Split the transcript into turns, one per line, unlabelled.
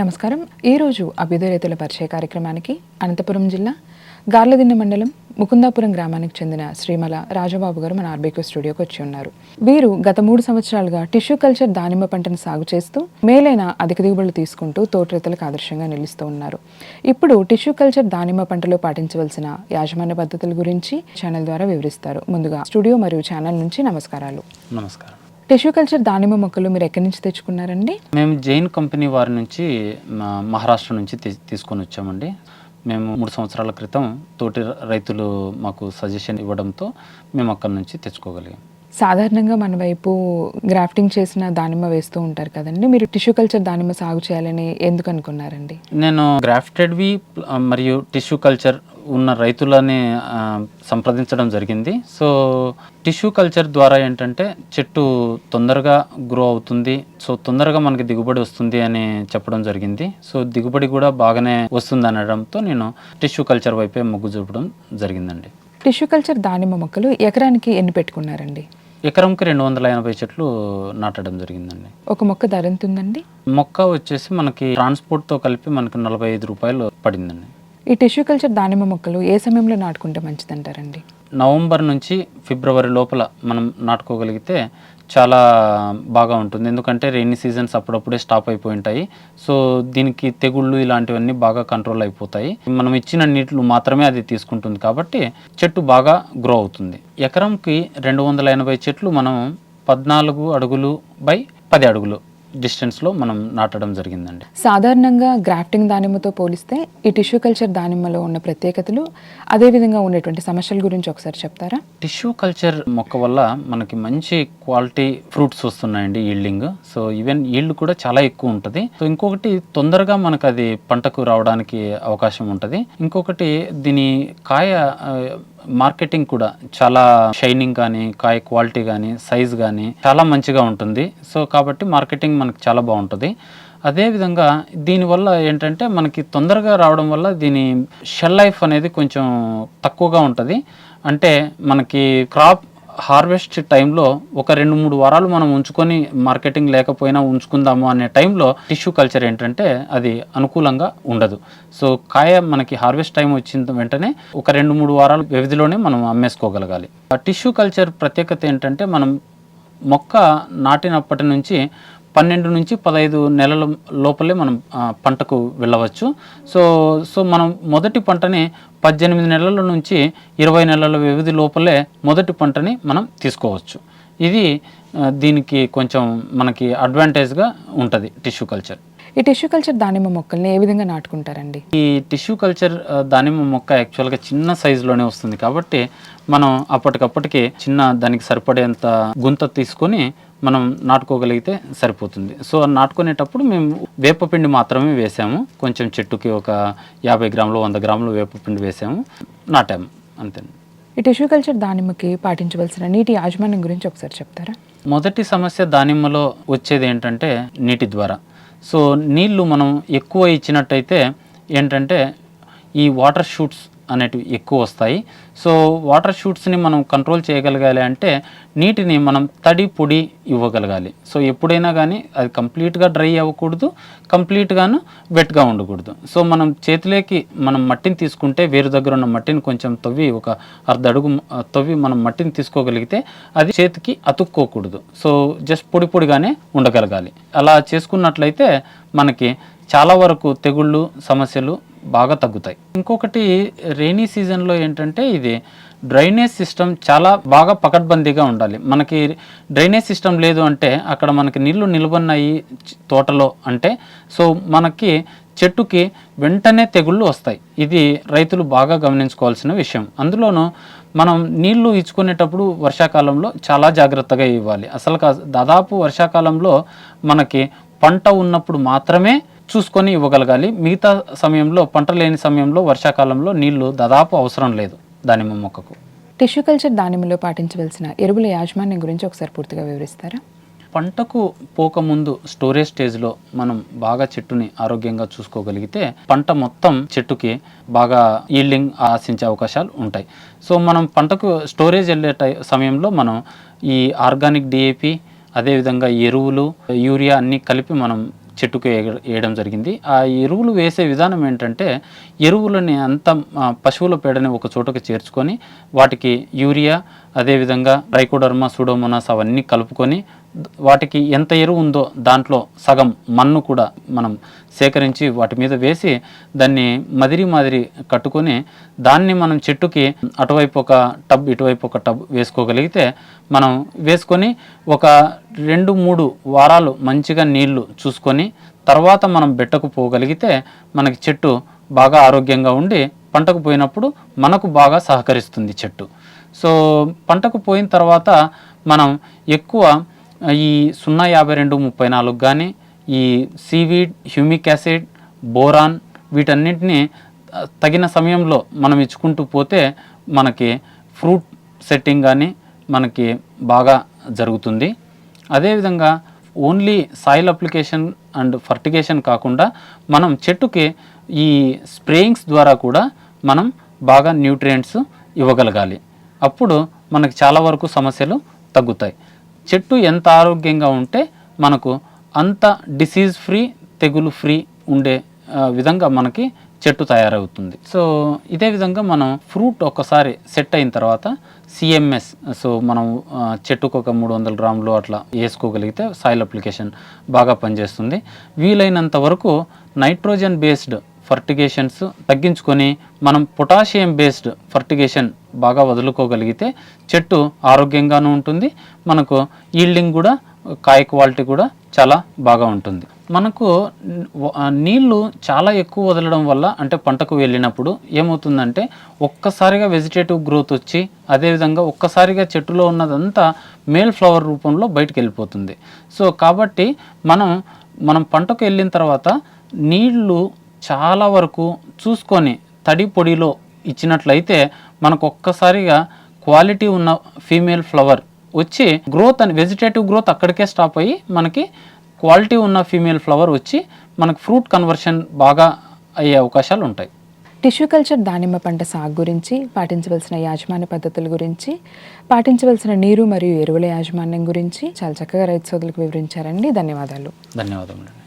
నమస్కారం. ఈరోజు అభ్యుదయ రైతుల పరిచయ కార్యక్రమానికి అనంతపురం జిల్లా గార్లదిన్నె మండలం ముకుందాపురం గ్రామానికి చెందిన శ్రీమల రాజబాబు గారు మన ఆర్బీకో స్టూడియోకి వచ్చి ఉన్నారు. వీరు గత మూడు సంవత్సరాలుగా టిష్యూ కల్చర్ దానిమ్మ పంటను సాగు చేస్తూ మేలైన అధిక దిగుబడులు తీసుకుంటూ తోట రైతులకు ఆదర్శంగా నిలుస్తూ ఉన్నారు. ఇప్పుడు టిష్యూ కల్చర్ దానిమ్మ పంటలో పాటించవలసిన యాజమాన్య పద్ధతుల గురించి ఛానల్ ద్వారా వివరిస్తారు. ముందుగా స్టూడియో మరియు ఛానల్ నుంచి నమస్కారాలు.
నమస్కారం.
టిష్యూ కల్చర్ దానిమ్మ మొక్కలు మీరు ఎక్కడి నుంచి తెచ్చుకున్నారండి?
మేము జైన్ కంపెనీ వారి నుంచి మా మహారాష్ట్ర నుంచి తీ- తీసుకొని వచ్చామండి. మేము మూడు సంవత్సరాల క్రితం తోటి రైతులు మాకు సజెషన్ ఇవ్వడంతో మేము అక్కడి నుంచి తెచ్చుకోగలిగాం.
సాధారణంగా మన వైపు గ్రాఫ్టింగ్ చేసిన దానిమ్మ వేస్తూ ఉంటారు కదండి. మీరు టిష్యూ కల్చర్ దానిమ్మ సాగు చేయాలని ఎందుకు అనుకున్నారండి?
నేను గ్రాఫ్టెడ్వి మరియు టిష్యూ కల్చర్ ఉన్న రైతులని సంప్రదించడం జరిగింది. సో టిష్యూ కల్చర్ ద్వారా ఏంటంటే చెట్టు తొందరగా గ్రో అవుతుంది. సో తొందరగా మనకి దిగుబడి వస్తుంది అని చెప్పడం జరిగింది. సో దిగుబడి కూడా బాగానే వస్తుంది అనడంతో నేను టిష్యూ కల్చర్ వైపే మొగ్గు చూపడం జరిగిందండి.
టిష్యూ కల్చర్ దానిమ్మ మొక్కలు ఎకరానికి ఎన్ని పెట్టుకున్నారండి?
ఎకరంకి రెండు వందల ఎనభై చెట్లు నాటడం జరిగిందండి.
ఒక మొక్క ధర ఎంత ఉందండి
మొక్క వచ్చేసి మనకి ట్రాన్స్పోర్ట్తో కలిపి మనకి నలభై ఐదు రూపాయలు పడిందండి.
ఈ టిష్యూ కల్చర్ దానిమ్మ మొక్కలు ఏ సమయంలో నాటుకుంటే మంచిదంటారండి?
నవంబర్ నుంచి ఫిబ్రవరి లోపల మనం నాటుకోగలిగితే చాలా బాగా ఉంటుంది. ఎందుకంటే రెయినీ సీజన్స్ అప్పుడప్పుడే స్టాప్ అయిపోయి ఉంటాయి. సో దీనికి తెగుళ్ళు ఇలాంటివన్నీ బాగా కంట్రోల్ అయిపోతాయి. మనం ఇచ్చిన నీటిలు మాత్రమే అది తీసుకుంటుంది కాబట్టి చెట్టు బాగా గ్రో అవుతుంది. ఎకరంకి రెండు వందల ఎనభై చెట్లు మనం పద్నాలుగు అడుగులు బై పది అడుగులు డిస్టెన్స్లో మనం నాటడం జరిగిందండి.
సాధారణంగా గ్రాఫ్టింగ్ దానిమ్మతో పోలిస్తే ఈ టిష్యూ కల్చర్ దానిమ్మలో ఉన్న ప్రత్యేకతలు అదేవిధంగా ఉన్నటువంటి సమస్యల గురించి ఒకసారి చెప్తారా?
టిష్యూ కల్చర్ మొక్క వల్ల మనకి మంచి క్వాలిటీ ఫ్రూట్స్ వస్తున్నాయండి ఈల్డింగ్. సో ఈవెన్ ఈల్డ్ కూడా చాలా ఎక్కువ ఉంటుంది. సో ఇంకొకటి తొందరగా మనకు అది పంటకు రావడానికి అవకాశం ఉంటుంది. ఇంకొకటి దీని కాయ మార్కెటింగ్ కూడా చాలా షైనింగ్ కానీ కాయ క్వాలిటీ కానీ సైజ్ కానీ చాలా మంచిగా ఉంటుంది. సో కాబట్టి మార్కెటింగ్ మనకు చాలా బాగుంటుంది. అదేవిధంగా దీనివల్ల ఏంటంటే మనకి తొందరగా రావడం వల్ల దీని షెల్ లైఫ్ అనేది కొంచెం తక్కువగా ఉంటుంది. అంటే మనకి క్రాప్ హార్వెస్ట్ టైంలో ఒక రెండు మూడు వారాలు మనం ఉంచుకొని మార్కెటింగ్ లేకపోయినా ఉంచుకుందాము అనే టైంలో టిష్యూ కల్చర్ ఏంటంటే అది అనుకూలంగా ఉండదు. సో కాయ మనకి హార్వెస్ట్ టైం వచ్చిన వెంటనే ఒక రెండు మూడు వారాల వ్యవధిలోనే మనం అమ్మేసుకోగలగాలి. టిష్యూ కల్చర్ ప్రత్యేకత ఏంటంటే మనం మొక్క నాటినప్పటి నుంచి పన్నెండు నుంచి పదహైదు నెలల లోపలే మనం పంటకు వెళ్ళవచ్చు. సో సో మనం మొదటి పంటని పద్దెనిమిది నెలల నుంచి ఇరవై నెలల వ్యవధి లోపలే మొదటి పంటని మనం తీసుకోవచ్చు. ఇది దీనికి కొంచెం మనకి అడ్వాంటేజ్గా ఉంటుంది టిష్యూ కల్చర్.
ఈ టిష్యూ కల్చర్ దానిమ్మ మొక్కల్ని ఏ విధంగా నాటుకుంటారండి?
ఈ టిష్యూ కల్చర్ దానిమ్మ మొక్క యాక్చువల్గా చిన్న సైజులోనే వస్తుంది. కాబట్టి మనం అప్పటికప్పటికి చిన్న దానికి సరిపడేంత గుంత తీసుకొని మనం నాటుకోగలిగితే సరిపోతుంది. సో నాటుకునేటప్పుడు మేము వేపపిండి మాత్రమే వేసాము. కొంచెం చెట్టుకి ఒక యాభై గ్రాములు వంద గ్రాములు వేపపిండి వేసాము. నాటాము. అంతే.
ఈ టిష్యూ కల్చర్ దానిమ్మకి పాటించవలసిన నీటి యాజమాన్యం గురించి ఒకసారి చెప్తారా?
మొదటి సమస్య దానిమ్మలో వచ్చేది ఏంటంటే నీటి ద్వారా. సో నీళ్ళు మనం ఎక్కువ ఇచ్చినట్టయితే ఏంటంటే ఈ వాటర్ షూట్స్ అనేటివి ఎక్కువ వస్తాయి. సో వాటర్ షూట్స్ని మనం కంట్రోల్ చేయగలగాలి అంటే నీటిని మనం తడి పొడి ఇవ్వగలగాలి. సో ఎప్పుడైనా కానీ అది కంప్లీట్గా డ్రై అవ్వకూడదు కంప్లీట్గాను వెట్గా ఉండకూడదు. సో మనం చేతిలోకి మనం మట్టిని తీసుకుంటే వేరు దగ్గర ఉన్న మట్టిని కొంచెం తవ్వి ఒక అర్ధ అడుగు తవ్వి మనం మట్టిని తీసుకోగలిగితే అది చేతికి అతుక్కోకూడదు. సో జస్ట్ పొడి పొడిగానే ఉండగలగాలి. అలా చేసుకున్నట్లయితే మనకి చాలా వరకు తెగుళ్ళు సమస్యలు బాగా తగ్గుతాయి. ఇంకొకటి రెయినీ సీజన్లో ఏంటంటే ఇది డ్రైనేజ్ సిస్టమ్ చాలా బాగా పకడ్బందీగా ఉండాలి. మనకి డ్రైనేజ్ సిస్టమ్ లేదు అంటే అక్కడ మనకి నీళ్ళు నిలబడినాయి తోటలో అంటే సో మనకి చెట్టుకి వెంటనే తెగుళ్ళు వస్తాయి. ఇది రైతులు బాగా గమనించుకోవాల్సిన విషయం. అందులోనూ మనం నీళ్ళు ఇచ్చుకునేటప్పుడు వర్షాకాలంలో చాలా జాగ్రత్తగా ఇవ్వాలి. అసలు కా- దాదాపు వర్షాకాలంలో మనకి పంట ఉన్నప్పుడు మాత్రమే చూసుకొని ఇవ్వగలగాలి. మిగతా సమయంలో పంట లేని సమయంలో వర్షాకాలంలో నీళ్ళు దాదాపు అవసరం లేదు దానిమ్మ మొక్కకు.
టిష్యూ కల్చర్ దానిమ్మలో పాటించవలసిన ఎరువుల యాజమాన్యం గురించి ఒకసారి పూర్తిగా వివరిస్తారా?
పంటకు పోకముందు స్టోరేజ్ స్టేజ్లో మనం బాగా చెట్టుని ఆరోగ్యంగా చూసుకోగలిగితే పంట మొత్తం చెట్టుకి బాగా ఈల్డింగ్ ఆశించే అవకాశాలు ఉంటాయి. సో మనం పంటకు స్టోరేజ్ వెళ్ళే టై సమయంలో మనం ఈ ఆర్గానిక్ డిఏపి అదేవిధంగా ఎరువులు యూరియా అన్నీ కలిపి మనం చెట్టుకు వేయడం జరిగింది. ఆ ఎరువులు వేసే విధానం ఏంటంటే ఎరువులని అంత పశువుల పేడని ఒక చోటకు చేర్చుకొని వాటికి యూరియా అదేవిధంగా రైకోడర్మా సూడోమోనాస్ అవన్నీ కలుపుకొని వాటికి ఎంత ఎరువు ఉందో దాంట్లో సగం మన్ను కూడా మనం సేకరించి వాటి మీద వేసి దాన్ని మదిరి మాదిరి కట్టుకొని దాన్ని మనం చెట్టుకి అటువైపు ఒక టబ్ ఇటువైపు ఒక టబ్ వేసుకోగలిగితే మనం వేసుకొని ఒక రెండు మూడు వారాలు మంచిగా నీళ్ళు చూసుకొని తర్వాత మనం బెట్టకు పోగలిగితే మనకి చెట్టు బాగా ఆరోగ్యంగా ఉండి పంటకు పోయినప్పుడు మనకు బాగా సహకరిస్తుంది చెట్టు. సో పంటకు పోయిన తర్వాత మనం ఎక్కువ ఈ సున్నా యాభై రెండు ముప్పై నాలుగు కానీ ఈ సీవీడ్ హ్యూమిక్ యాసిడ్ బోరాన్ వీటన్నింటినీ తగిన సమయంలో మనం ఇచ్చుకుంటూ పోతే మనకి ఫ్రూట్ సెట్టింగ్ కానీ మనకి బాగా జరుగుతుంది. అదేవిధంగా only soil application and fertigation కాకుండా మనం చెట్టుకి ఈ స్ప్రేయింగ్స్ ద్వారా కూడా మనం బాగా న్యూట్రియంట్స్ ఇవ్వగలగాలి. అప్పుడు మనకి చాలా వరకు సమస్యలు తగ్గుతాయి. చెట్టు ఎంత ఆరోగ్యంగా ఉంటే మనకు అంత డిసీజ్ ఫ్రీ తెగులు ఫ్రీ ఉండే విధంగా మనకి చెట్టు తయారవుతుంది. సో ఇదే విధంగా మనం ఫ్రూట్ ఒకసారి సెట్ అయిన తర్వాత సిఎంఎస్ సో మనం చెట్టుకు ఒక మూడు వందల గ్రాములు అట్లా వేసుకోగలిగితే సాయిల్ అప్లికేషన్ బాగా పనిచేస్తుంది. వీలైనంత వరకు నైట్రోజన్ బేస్డ్ ఫర్టిగేషన్స్ తగ్గించుకొని మనం పొటాషియం బేస్డ్ ఫర్టిగేషన్ బాగా వదులుకోగలిగితే చెట్టు ఆరోగ్యంగానూ ఉంటుంది మనకు ఈల్డింగ్ కూడా కాయ క్వాలిటీ కూడా చాలా బాగా ఉంటుంది. మనకు నీళ్ళు చాలా ఎక్కువ వదలడం వల్ల అంటే పంటకు వెళ్ళినప్పుడు ఏమవుతుందంటే ఒక్కసారిగా వెజిటేటివ్ గ్రోత్ వచ్చి అదేవిధంగా ఒక్కసారిగా చెట్టులో ఉన్నదంతా మేల్ ఫ్లవర్ రూపంలో బయటకు వెళ్ళిపోతుంది. సో కాబట్టి మనం మనం పంటకు వెళ్ళిన తర్వాత నీళ్ళు చాలా వరకు చూసుకొని తడి పొడిలో ఇచ్చినట్లయితే మనకు ఒక్కసారిగా క్వాలిటీ ఉన్న ఫీమేల్ ఫ్లవర్ వచ్చి గ్రోత్ అని వెజిటేటివ్ గ్రోత్ అక్కడికే స్టాప్ అయ్యి మనకి క్వాలిటీ ఉన్న ఫీమేల్ ఫ్లవర్ వచ్చి మనకి ఫ్రూట్ కన్వర్షన్ బాగా అయ్యే అవకాశాలు ఉంటాయి.
టిష్యూ కల్చర్ దానిమ్మ పంట సాగు గురించి పాటించవలసిన యాజమాన్య పద్ధతుల గురించి పాటించవలసిన నీరు మరియు ఎరువుల యాజమాన్యం గురించి చాలా చక్కగా రైతు సోదరులకు వివరించారండి. ధన్యవాదాలు.
ధన్యవాదములు